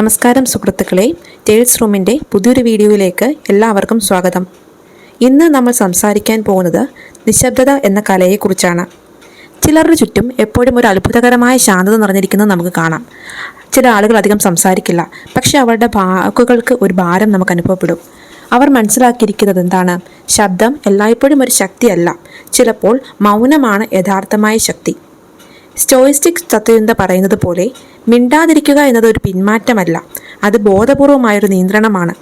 നമസ്കാരം സുഹൃത്തുക്കളെ ടേൽസ് റൂമിന്റെ പുതിയൊരു വീഡിയോയിലേക്ക് എല്ലാവർക്കും സ്വാഗതം. ഇന്ന് നമ്മൾ സംസാരിക്കാൻ പോകുന്നത് നിശബ്ദത എന്ന കലയെക്കുറിച്ചാണ്. ചിലരുടെ ചുറ്റും എപ്പോഴും ഒരു അത്ഭുതകരമായ ശാന്തത നിറഞ്ഞിരിക്കുന്നത് നമുക്ക് കാണാം. ചില ആളുകൾ അധികം സംസാരിക്കില്ല പക്ഷെ അവരുടെ വാക്കുകൾക്ക് ഒരു ഭാരം നമുക്ക് അനുഭവപ്പെടും. അവർ മനസ്സിലാക്കിയിരിക്കുന്നത് എന്താണ്? ശബ്ദം എല്ലായ്പ്പോഴും ഒരു ശക്തിയല്ല ചിലപ്പോൾ മൗനമാണ് യഥാർത്ഥമായ ശക്തി. സ്റ്റോയിസ്റ്റിക് തത്വചിന്ത പറയുന്നത് പോലെ മിണ്ടാതിരിക്കുക എന്നത് ഒരു പിന്മാറ്റമല്ല. അത് ബോധപൂർവമായൊരു നിയന്ത്രണമാണ്.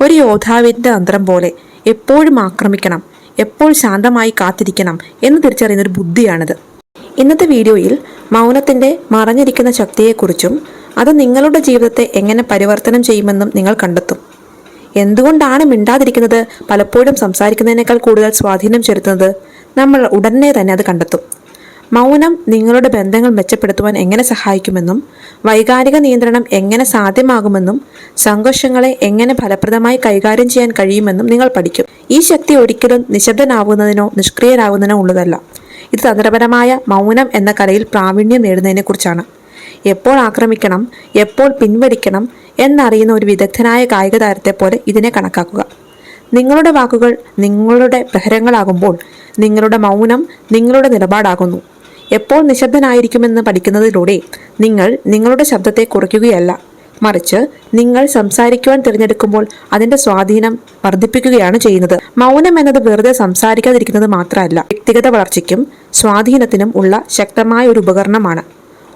ഒരു യോദ്ധാവിന്റെ തന്ത്രം പോലെ എപ്പോഴും ആക്രമിക്കണം എപ്പോൾ ശാന്തമായി കാത്തിരിക്കണം എന്ന് തിരിച്ചറിയുന്ന ഒരു ബുദ്ധിയാണിത്. ഇന്നത്തെ വീഡിയോയിൽ മൗനത്തിന്റെ മറഞ്ഞിരിക്കുന്ന ശക്തിയെക്കുറിച്ചും അത് നിങ്ങളുടെ ജീവിതത്തെ എങ്ങനെ പരിവർത്തനം ചെയ്യുമെന്നും നിങ്ങൾ കണ്ടെത്തും. എന്തുകൊണ്ടാണ് മിണ്ടാതിരിക്കുന്നത്? പലപ്പോഴും സംസാരിക്കുന്നതിനേക്കാൾ കൂടുതൽ സ്വാധീനം ചെലുത്തുന്നത് നമ്മൾ ഉടനെ തന്നെ അത് കണ്ടെത്തും. മൗനം നിങ്ങളുടെ ബന്ധങ്ങൾ മെച്ചപ്പെടുത്തുവാൻ എങ്ങനെ സഹായിക്കുമെന്നും വൈകാരിക നിയന്ത്രണം എങ്ങനെ സാധ്യമാകുമെന്നും സംഘർഷങ്ങളെ എങ്ങനെ ഫലപ്രദമായി കൈകാര്യം ചെയ്യാൻ കഴിയുമെന്നും നിങ്ങൾ പഠിക്കും. ഈ ശക്തി ഒരിക്കലും നിശബ്ദനാവുന്നതിനോ നിഷ്ക്രിയരാകുന്നതിനോ ഉള്ളതല്ല. ഇത് തന്ത്രപരമായ മൗനം എന്ന കലയിൽ പ്രാവീണ്യം നേടുന്നതിനെക്കുറിച്ചാണ്. എപ്പോൾ ആക്രമിക്കണം എപ്പോൾ പിൻവലിക്കണം എന്നറിയുന്ന ഒരു വിദഗ്ധനായ കായിക താരത്തെ പോലെ ഇതിനെ കണക്കാക്കുക. നിങ്ങളുടെ വാക്കുകൾ നിങ്ങളുടെ പ്രഹരങ്ങളാകുമ്പോൾ നിങ്ങളുടെ മൗനം നിങ്ങളുടെ നിലപാടാകുന്നു. എപ്പോൾ നിശബ്ദനായിരിക്കുമെന്ന് പഠിക്കുന്നതിലൂടെ നിങ്ങൾ നിങ്ങളുടെ ശബ്ദത്തെ കുറയ്ക്കുകയല്ല. മറിച്ച് നിങ്ങൾ സംസാരിക്കുവാൻ തിരഞ്ഞെടുക്കുമ്പോൾ അതിന്റെ സ്വാധീനം വർദ്ധിപ്പിക്കുകയാണ് ചെയ്യുന്നത്. മൗനം എന്നത് വെറുതെ സംസാരിക്കാതിരിക്കുന്നത് മാത്രമല്ല വ്യക്തിഗത വളർച്ചയ്ക്കും സ്വാധീനത്തിനും ഉള്ള ശക്തമായ ഒരു ഉപകരണമാണ്.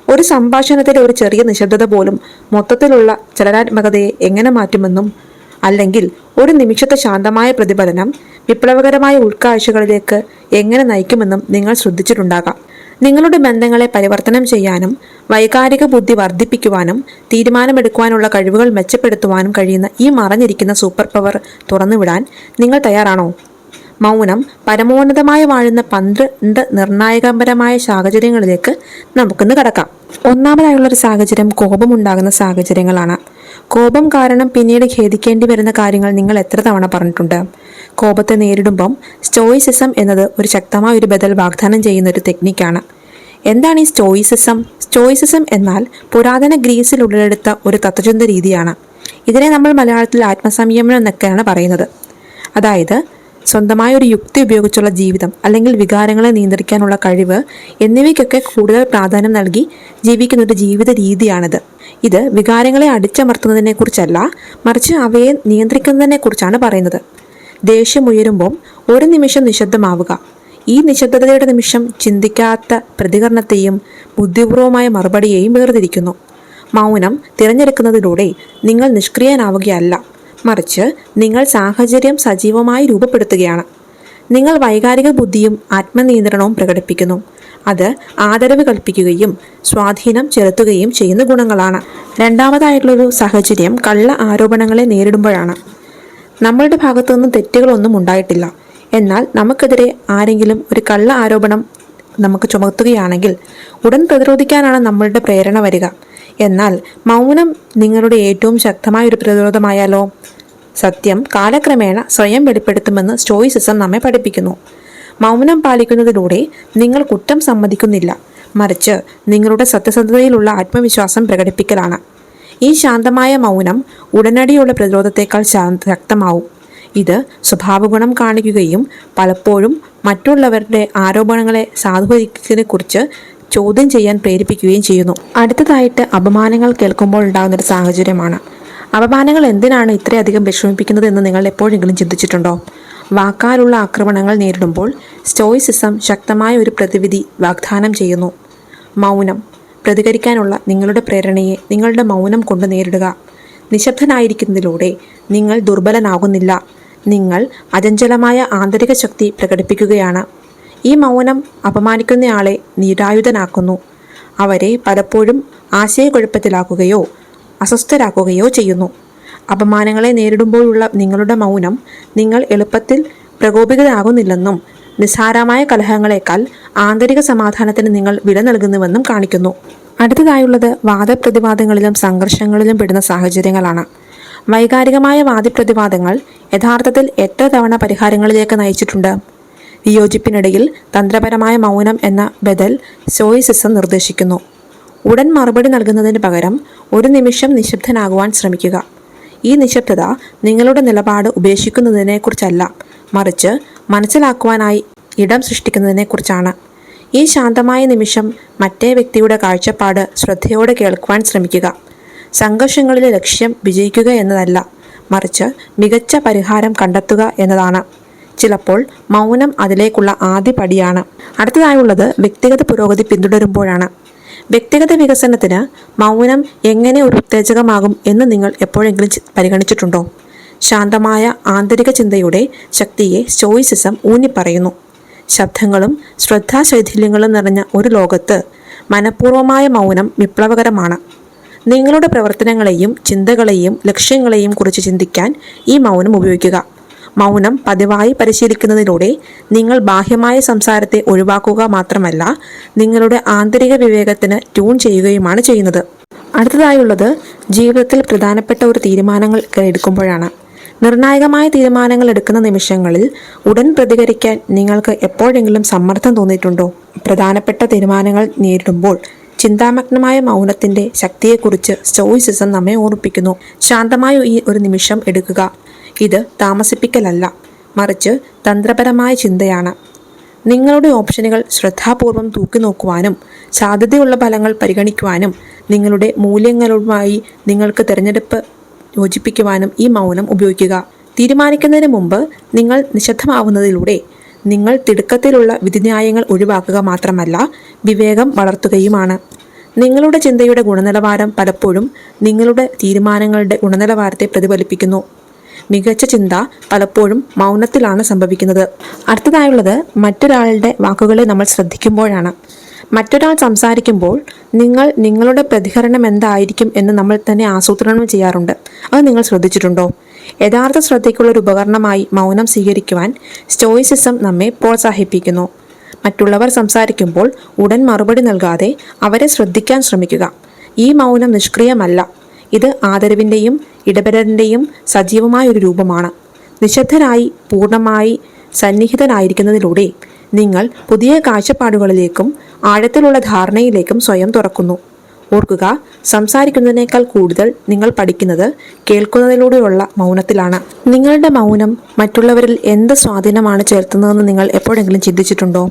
ഒരു സംഭാഷണത്തിലെ ഒരു ചെറിയ നിശബ്ദത പോലും മൊത്തത്തിലുള്ള ചലനാത്മകതയെ എങ്ങനെ മാറ്റുമെന്നും അല്ലെങ്കിൽ ഒരു നിമിഷത്തെ ശാന്തമായ പ്രതിഫലനം വിപ്ലവകരമായ ഉൾക്കാഴ്ചകളിലേക്ക് എങ്ങനെ നയിക്കുമെന്നും നിങ്ങൾ ശ്രദ്ധിച്ചിട്ടുണ്ടാകാം. നിങ്ങളുടെ ബന്ധങ്ങളെ പരിവർത്തനം ചെയ്യാനും വൈകാരിക ബുദ്ധി വർദ്ധിപ്പിക്കുവാനും തീരുമാനമെടുക്കുവാനുള്ള കഴിവുകൾ മെച്ചപ്പെടുത്തുവാനും കഴിയുന്ന ഈ മറഞ്ഞിരിക്കുന്ന സൂപ്പർ പവർ തുറന്നുവിടാൻ നിങ്ങൾ തയ്യാറാണോ? മൗനം പരമോന്നതമായി വാഴുന്ന പന്ത്രണ്ട് നിർണായകപരമായ സാഹചര്യങ്ങളിലേക്ക് നമുക്കിന്ന് കടക്കാം. ഒന്നാമതായുള്ളൊരു സാഹചര്യം കോപമുണ്ടാകുന്ന സാഹചര്യങ്ങളാണ്. കോപം കാരണം പിന്നീട് ഖേദിക്കേണ്ടി വരുന്ന കാര്യങ്ങൾ നിങ്ങൾ എത്ര തവണ പറഞ്ഞിട്ടുണ്ട്? കോപത്തെ നേരിടുമ്പം സ്റ്റോയിസിസം എന്നത് ഒരു ശക്തമായ ഒരു ബദൽ വാഗ്ദാനം ചെയ്യുന്ന ഒരു ടെക്നിക്കാണ് എന്താണ് ഈ സ്റ്റോയിസിസം സ്റ്റോയിസിസം എന്നാൽ പുരാതന ഗ്രീസിൽ ഉടലെടുത്ത ഒരു തത്വചിന്ത രീതിയാണ്. ഇതിനെ നമ്മൾ മലയാളത്തിൽ ആത്മസംയമനം എന്നൊക്കെയാണ് പറയുന്നത്. അതായത് സ്വന്തമായ ഒരു യുക്തി ഉപയോഗിച്ചുള്ള ജീവിതം അല്ലെങ്കിൽ വികാരങ്ങളെ നിയന്ത്രിക്കാനുള്ള കഴിവ് എന്നിവയ്ക്കൊക്കെ കൂടുതൽ പ്രാധാന്യം നൽകി ജീവിക്കുന്ന ഒരു ജീവിത രീതിയാണിത്. ഇത് വികാരങ്ങളെ അടിച്ചമർത്തുന്നതിനെക്കുറിച്ചല്ല മറിച്ച് അവയെ നിയന്ത്രിക്കുന്നതിനെക്കുറിച്ചാണ് പറയുന്നത്. ദേഷ്യം ഉയരുമ്പോൾ ഒരു നിമിഷം നിശബ്ദമാവുക. ഈ നിശബ്ദതയുടെ നിമിഷം ചിന്തിക്കാത്ത പ്രതികരണത്തെയും ബുദ്ധിപൂർവമായ മറുപടിയെയും വേർതിരിക്കുന്നു. മൗനം തിരഞ്ഞെടുക്കുന്നതിലൂടെ നിങ്ങൾ നിഷ്ക്രിയനാവുകയല്ല. മറിച്ച് നിങ്ങൾ സാഹചര്യം സജീവമായി രൂപപ്പെടുത്തുകയാണ്. നിങ്ങൾ വൈകാരിക ബുദ്ധിയും ആത്മനിയന്ത്രണവും പ്രകടിപ്പിക്കുന്നു. അത് ആദരവ് കൽപ്പിക്കുകയും സ്വാധീനം ചെലുത്തുകയും ചെയ്യുന്ന ഗുണങ്ങളാണ്. രണ്ടാമതായിട്ടുള്ളൊരു സാഹചര്യം കള്ള ആരോപണങ്ങളെ നേരിടുമ്പോഴാണ്. നമ്മളുടെ ഭാഗത്തുനിന്നും തെറ്റുകളൊന്നും ഉണ്ടായിട്ടില്ല. എന്നാൽ നമുക്കെതിരെ ആരെങ്കിലും ഒരു കള്ള ആരോപണം നമുക്ക് ചുമത്തുകയാണെങ്കിൽ ഉടൻ പ്രതിരോധിക്കാനാണ് നമ്മളുടെ പ്രേരണ വരിക. എന്നാൽ മൗനം നിങ്ങളുടെ ഏറ്റവും ശക്തമായ ഒരു പ്രതിരോധമായാലോ? സത്യം കാലക്രമേണ സ്വയം വെളിപ്പെടുത്തുമെന്ന് സ്റ്റോയിസിസം നമ്മെ പഠിപ്പിക്കുന്നു. മൗനം പാലിക്കുന്നതിലൂടെ നിങ്ങൾ കുറ്റം സമ്മതിക്കുന്നില്ല. മറിച്ച് നിങ്ങളുടെ സത്യസന്ധതയിലുള്ള ആത്മവിശ്വാസം പ്രകടിപ്പിക്കലാണ്. ഈ ശാന്തമായ മൗനം ഉടനടിയുള്ള പ്രതിരോധത്തെക്കാൾ ശക്തമാവും. ഇത് സ്വഭാവഗുണം കാണിക്കുകയും പലപ്പോഴും മറ്റുള്ളവരുടെ ആരോപണങ്ങളെ സാധൂകരിക്കുന്നതിനെക്കുറിച്ച് ചോദ്യം ചെയ്യാൻ പ്രേരിപ്പിക്കുകയും ചെയ്യുന്നു. അടുത്തതായിട്ട് അപമാനങ്ങൾ കേൾക്കുമ്പോൾ ഉണ്ടാകുന്ന ഒരു സാഹചര്യമാണ്. അപമാനങ്ങൾ എന്തിനാണ് ഇത്രയധികം വിഷമിപ്പിക്കുന്നത് എന്ന് നിങ്ങൾ എപ്പോഴെങ്കിലും ചിന്തിച്ചിട്ടുണ്ടോ? വാക്കാലുള്ള ആക്രമണങ്ങൾ നേരിടുമ്പോൾ സ്റ്റോയിസിസം ശക്തമായ ഒരു പ്രതിവിധി വാഗ്ദാനം ചെയ്യുന്നു. മൗനം പ്രതികരിക്കാനുള്ള നിങ്ങളുടെ പ്രേരണയെ നിങ്ങളുടെ മൗനം കൊണ്ട് നേരിടുക. നിശബ്ദനായിരിക്കുന്നതിലൂടെ നിങ്ങൾ ദുർബലനാകുന്നില്ല. നിങ്ങൾ അചഞ്ചലമായ ആന്തരിക ശക്തി പ്രകടിപ്പിക്കുകയാണ്. ഈ മൗനം അപമാനിക്കുന്നയാളെ നിരായുധനാക്കുന്നു. അവരെ പലപ്പോഴും ആശയക്കുഴപ്പത്തിലാക്കുകയോ അസ്വസ്ഥരാക്കുകയോ ചെയ്യുന്നു. അപമാനങ്ങളെ നേരിടുമ്പോഴുള്ള നിങ്ങളുടെ മൗനം നിങ്ങൾ എളുപ്പത്തിൽ പ്രകോപിതരാകുന്നില്ലെന്നും നിസ്സാരമായ കലഹങ്ങളെക്കാൾ ആന്തരിക സമാധാനത്തിന് നിങ്ങൾ വില നൽകുന്നുവെന്നും കാണിക്കുന്നു. അടുത്തതായുള്ളത് വാദപ്രതിവാദങ്ങളിലും സംഘർഷങ്ങളിലും പെടുന്ന സാഹചര്യങ്ങളാണ്. വൈകാരികമായ വാദപ്രതിവാദങ്ങൾ യഥാർത്ഥത്തിൽ എത്ര തവണ പരിഹാരങ്ങളിലേക്ക് നയിച്ചിട്ടുണ്ട്? വിയോജിപ്പിനിടയിൽ തന്ത്രപരമായ മൗനം എന്ന ബദൽ സോയിസിസം നിർദ്ദേശിക്കുന്നു. ഉടൻ മറുപടി നൽകുന്നതിന് പകരം ഒരു നിമിഷം നിശബ്ദനാകുവാൻ ശ്രമിക്കുക. ഈ നിശബ്ദത നിങ്ങളുടെ നിലപാട് ഉപേക്ഷിക്കുന്നതിനെക്കുറിച്ചല്ല മറിച്ച് മനസ്സിലാക്കുവാനായി ഇടം സൃഷ്ടിക്കുന്നതിനെക്കുറിച്ചാണ്. ഈ ശാന്തമായ നിമിഷം മറ്റേ വ്യക്തിയുടെ കാഴ്ചപ്പാട് ശ്രദ്ധയോടെ കേൾക്കുവാൻ ശ്രമിക്കുക. സംഘർഷങ്ങളിലെ ലക്ഷ്യം വിജയിക്കുക എന്നതല്ല മറിച്ച് മികച്ച പരിഹാരം കണ്ടെത്തുക എന്നതാണ്. ചിലപ്പോൾ മൗനം അതിലേക്കുള്ള ആദ്യ പടിയാണ്. അടുത്തതായുള്ളത് വ്യക്തിഗത പുരോഗതി പിന്തുടരുമ്പോഴാണ്. വ്യക്തിഗത വികസനത്തിന് മൗനം എങ്ങനെ ഒരു ഉത്തേജകമാകും എന്ന് നിങ്ങൾ എപ്പോഴെങ്കിലും പരിഗണിച്ചിട്ടുണ്ടോ? ശാന്തമായ ആന്തരിക ചിന്തയുടെ ശക്തിയെ സ്റ്റോയിസിസം ഊന്നിപ്പറയുന്നു. ശബ്ദങ്ങളും ശ്രദ്ധാശൈഥില്യങ്ങളും നിറഞ്ഞ ഒരു ലോകത്ത് മനഃപൂർവമായ മൗനം വിപ്ലവകരമാണ്. നിങ്ങളുടെ പ്രവർത്തനങ്ങളെയും ചിന്തകളെയും ലക്ഷ്യങ്ങളെയും കുറിച്ച് ചിന്തിക്കാൻ ഈ മൗനം ഉപയോഗിക്കുക. മൗനം പതിവായി പരിശീലിക്കുന്നതിലൂടെ നിങ്ങൾ ബാഹ്യമായ സംസാരത്തെ ഒഴിവാക്കുക മാത്രമല്ല നിങ്ങളുടെ ആന്തരിക വിവേകത്തിന് ട്യൂൺ ചെയ്യുകയുമാണ് ചെയ്യുന്നത്. അടുത്തതായുള്ളത് ജീവിതത്തിൽ പ്രധാനപ്പെട്ട ഒരു തീരുമാനങ്ങൾ എടുക്കുമ്പോഴാണ്. നിർണായകമായ തീരുമാനങ്ങൾ എടുക്കുന്ന നിമിഷങ്ങളിൽ ഉടൻ പ്രതികരിക്കാൻ നിങ്ങൾക്ക് എപ്പോഴെങ്കിലും സമ്മർദ്ദം തോന്നിയിട്ടുണ്ടോ? പ്രധാനപ്പെട്ട തീരുമാനങ്ങൾ നേരിടുമ്പോൾ ചിന്താമഗ്നമായ മൗനത്തിന്റെ ശക്തിയെക്കുറിച്ച് സ്റ്റോയിസിസം നമ്മെ ഓർമ്മിപ്പിക്കുന്നു. ശാന്തമായ ഈ ഒരു നിമിഷം എടുക്കുക. ഇത് താമസിപ്പിക്കലല്ല മറിച്ച് തന്ത്രപരമായ ചിന്തയാണ്. നിങ്ങളുടെ ഓപ്ഷനുകൾ ശ്രദ്ധാപൂർവം തൂക്കി നോക്കുവാനും സാധ്യതയുള്ള ഫലങ്ങൾ പരിഗണിക്കുവാനും നിങ്ങളുടെ മൂല്യങ്ങളുമായി നിങ്ങൾക്ക് തിരഞ്ഞെടുപ്പ് യോജിപ്പിക്കുവാനും ഈ മൗനം ഉപയോഗിക്കുക. തീരുമാനിക്കുന്നതിന് മുമ്പ് നിങ്ങൾ നിശബ്ദമാവുന്നതിലൂടെ നിങ്ങൾ തിടുക്കത്തിലുള്ള വിധിന്യായങ്ങൾ ഒഴിവാക്കുക മാത്രമല്ല വിവേകം വളർത്തുകയുമാണ്. നിങ്ങളുടെ ചിന്തയുടെ ഗുണനിലവാരം പലപ്പോഴും നിങ്ങളുടെ തീരുമാനങ്ങളുടെ ഗുണനിലവാരത്തെ പ്രതിഫലിപ്പിക്കുന്നു. മികച്ച ചിന്ത പലപ്പോഴും മൗനത്തിലാണ് സംഭവിക്കുന്നത്. അടുത്തതായുള്ളത് മറ്റൊരാളുടെ വാക്കുകളെ നമ്മൾ ശ്രദ്ധിക്കുമ്പോഴാണ്. മറ്റൊരാൾ സംസാരിക്കുമ്പോൾ നിങ്ങൾ നിങ്ങളുടെ പ്രതികരണം എന്തായിരിക്കും എന്ന് നമ്മൾ തന്നെ ആസൂത്രണം ചെയ്യാറുണ്ട്. അത് നിങ്ങൾ ശ്രദ്ധിച്ചിട്ടുണ്ടോ? യഥാർത്ഥ ശ്രദ്ധയ്ക്കുള്ള ഒരു ഉപകരണമായി മൗനം സ്വീകരിക്കുവാൻ സ്റ്റോയിസിസം നമ്മെ പ്രോത്സാഹിപ്പിക്കുന്നു. മറ്റുള്ളവർ സംസാരിക്കുമ്പോൾ ഉടൻ മറുപടി നൽകാതെ അവരെ ശ്രദ്ധിക്കാൻ ശ്രമിക്കുക. ഈ മൗനം നിഷ്ക്രിയമല്ല. ഇത് ആദരവിന്റെയും ഇടപെടലിന്റെയും സജീവമായ ഒരു രൂപമാണ്. നിശബ്ദരായി പൂർണമായി സന്നിഹിതനായിരിക്കുന്നതിലൂടെ നിങ്ങൾ പുതിയ കാഴ്ചപ്പാടുകളിലേക്കും ആഴത്തിലുള്ള ധാരണയിലേക്കും സ്വയം തുറക്കുന്നു. ഓർക്കുക സംസാരിക്കുന്നതിനേക്കാൾ കൂടുതൽ നിങ്ങൾ പഠിക്കുന്നത് കേൾക്കുന്നതിലൂടെയുള്ള മൗനത്തിലാണ്. നിങ്ങളുടെ മൗനം മറ്റുള്ളവരിൽ എന്ത് സ്വാധീനമാണ് ചെലുത്തുന്നതെന്ന് നിങ്ങൾ എപ്പോഴെങ്കിലും ചിന്തിച്ചിട്ടുണ്ടോ?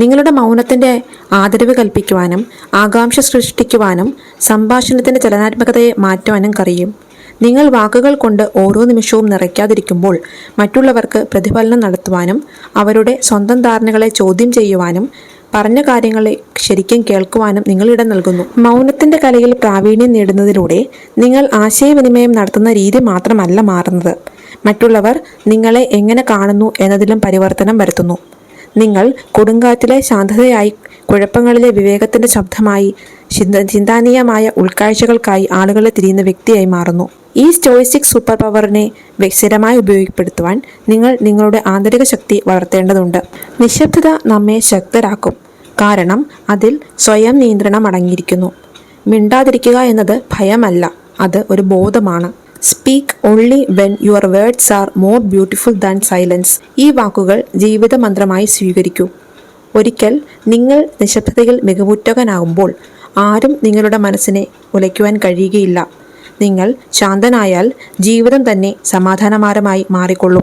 നിങ്ങളുടെ മൗനത്തിന്റെ ആദരവ് കൽപ്പിക്കുവാനും ആകാംക്ഷ സൃഷ്ടിക്കുവാനും സംഭാഷണത്തിന്റെ ചലനാത്മകതയെ മാറ്റുവാനും കഴിയും. നിങ്ങൾ വാക്കുകൾ കൊണ്ട് ഓരോ നിമിഷവും നിറയ്ക്കാതിരിക്കുമ്പോൾ മറ്റുള്ളവർക്ക് പ്രതിഫലനം നടത്തുവാനും അവരുടെ സ്വന്തം ധാരണകളെ ചോദ്യം ചെയ്യുവാനും പറഞ്ഞ കാര്യങ്ങളെ ശരിക്കും കേൾക്കുവാനും നിങ്ങൾ ഇടം നൽകുന്നു. മൗനത്തിന്റെ കലയിൽ പ്രാവീണ്യം നേടുന്നതിലൂടെ നിങ്ങൾ ആശയവിനിമയം നടത്തുന്ന രീതി മാത്രമല്ല മാറുന്നത്. മറ്റുള്ളവർ നിങ്ങളെ എങ്ങനെ കാണുന്നു എന്നതിലും പരിവർത്തനം വരുത്തുന്നു. നിങ്ങൾ കൊടുങ്കാറ്റിലെ ശാന്തതയായി കുഴപ്പങ്ങളിലെ വിവേകത്തിന്റെ ശബ്ദമായി ചിന്ത ചിന്താനീയമായ ഉൾക്കാഴ്ചകൾക്കായി ആളുകളെ തിരിയുന്ന വ്യക്തിയായി മാറുന്നു. ഈ സ്റ്റോയിസ്റ്റിക് സൂപ്പർ പവറിനെ സ്ഥിരമായി ഉപയോഗപ്പെടുത്തുവാൻ നിങ്ങൾ നിങ്ങളുടെ ആന്തരിക ശക്തി വളർത്തേണ്ടതുണ്ട്. നിശബ്ദത നമ്മെ ശക്തരാക്കും. കാരണം അതിൽ സ്വയം നിയന്ത്രണം അടങ്ങിയിരിക്കുന്നു മിണ്ടാതിരിക്കുക എന്നത് ഭയമല്ല. അത് ഒരു ബോധമാണ്. Speak only when your words are more beautiful than silence ഈ വാക്കുകൾ ജീവിത മന്ത്രമായി സ്വീകരിക്കൂ. ഒരിക്കൽ നിങ്ങൾ നിശബ്ദതയിൽ മികവുറ്റകനാകുമ്പോൾ ആരും നിങ്ങളുടെ മനസ്സിനെ ഉലയ്ക്കുവാൻ കഴിയുകയില്ല. നിങ്ങൾ ശാന്തനായാൽ ജീവിതം തന്നെ സമാധാനമാരമായി മാറിക്കൊള്ളും.